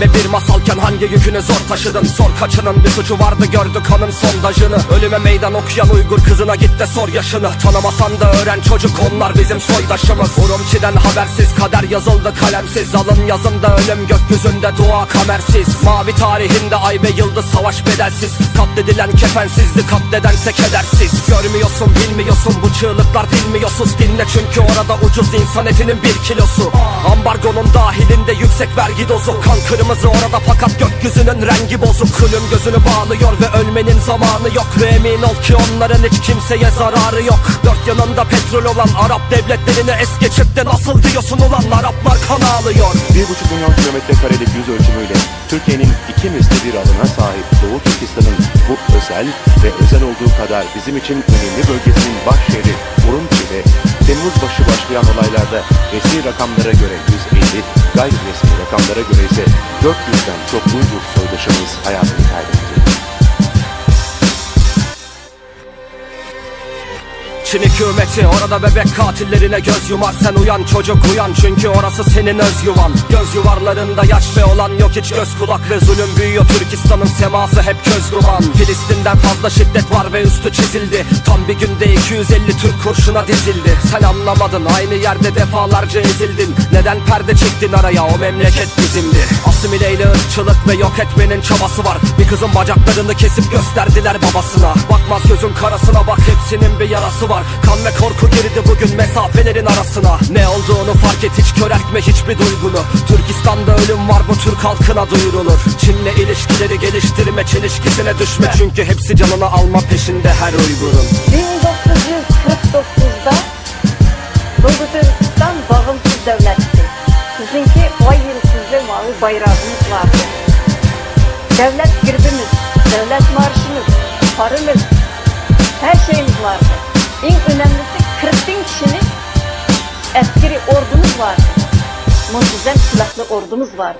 pembe bir masalken hangi yükünü zor taşıdın? Sor kaçının bir suçu vardı gördü kanın sondajını. Ölüme meydan okuyan Uygur kızına git de sor yaşını. Tanımasan da öğren çocuk onlar bizim soydaşımız. Urumçi'den habersiz kader yazıldı kalemsiz. Alın yazında ölüm gökyüzünde dua kamersiz. Mavi tarihinde ay ve yıldız savaş bedelsiz. Katledilen kefensizdi katledense kedersiz. Görmüyorsun bilmiyorsun bu çığlıklar bilmiyorsun Dinle çünkü orada ucuz insan etinin bir kilosu. Ambargonun dahilinde yüksek vergi dozu. Kan kırmızı orada fakat gökyüzünün rengi bozuk. Zulüm gözünü bağlıyor ve ölmenin zamanı yok. Ve emin ol ki onların hiç kimseye zararı yok. Dört yanında petrol olan Arap devletlerini es geçip de nasıl diyorsun ulan? Araplar kan ağlıyor. 1,5 milyon kilometre karelik yüz ölçümüyle Türkiye'nin iki misli bir alana sahip Doğu Türkistan'ın bu özel ve özel olduğu kadar bizim için önemli bölgesinin baş şehri Urumçi'de Temmuz başı başlayan olaylarda resmi rakamlara göre 150, gayri resmi rakamlara göre ise 400'den çok Uygur soydaşımız hayatını kaybetti. Çin hükümeti orada bebek katillerine göz yumar Sen uyan çocuk uyan çünkü orası senin öz yuvan. Göz yuvarlarında yaş ve olan yok hiç göz kulak ve zulüm büyüyor. Türkistan'ın seması hep köz duman. Filistin'den fazla şiddet var ve üstü çizildi. Tam bir günde 250 Türk kurşuna dizildi. Sen anlamadın aynı yerde defalarca ezildin. Neden perde çektin araya o memleket bizimdi? Asimile ile ırkçılık ve yok etmenin çabası var. Bir kızın bacaklarını kesip gösterdiler babasına. Bakmaz gözün karasına bak hepsinin bir yarası var Kan ve korku girdi bugün mesafelerin arasına. Ne olduğunu fark et hiç köreltme hiçbir duygunu. Türkistan'da ölüm var bu Türk halkına duyurulur. Çin'le ilişkileri geliştirme çelişkisine düşme. Çünkü hepsi canını alma peşinde her Uygur'un 1949'da Doğu Türkistan bağımsız devletti. Sizinki vay yıldızlı mavi bayrağımız vardı. Devlet girbimiz, devlet marşımız, parımız, ordumuz vardı. Muhteşem silahlı ordumuz vardı.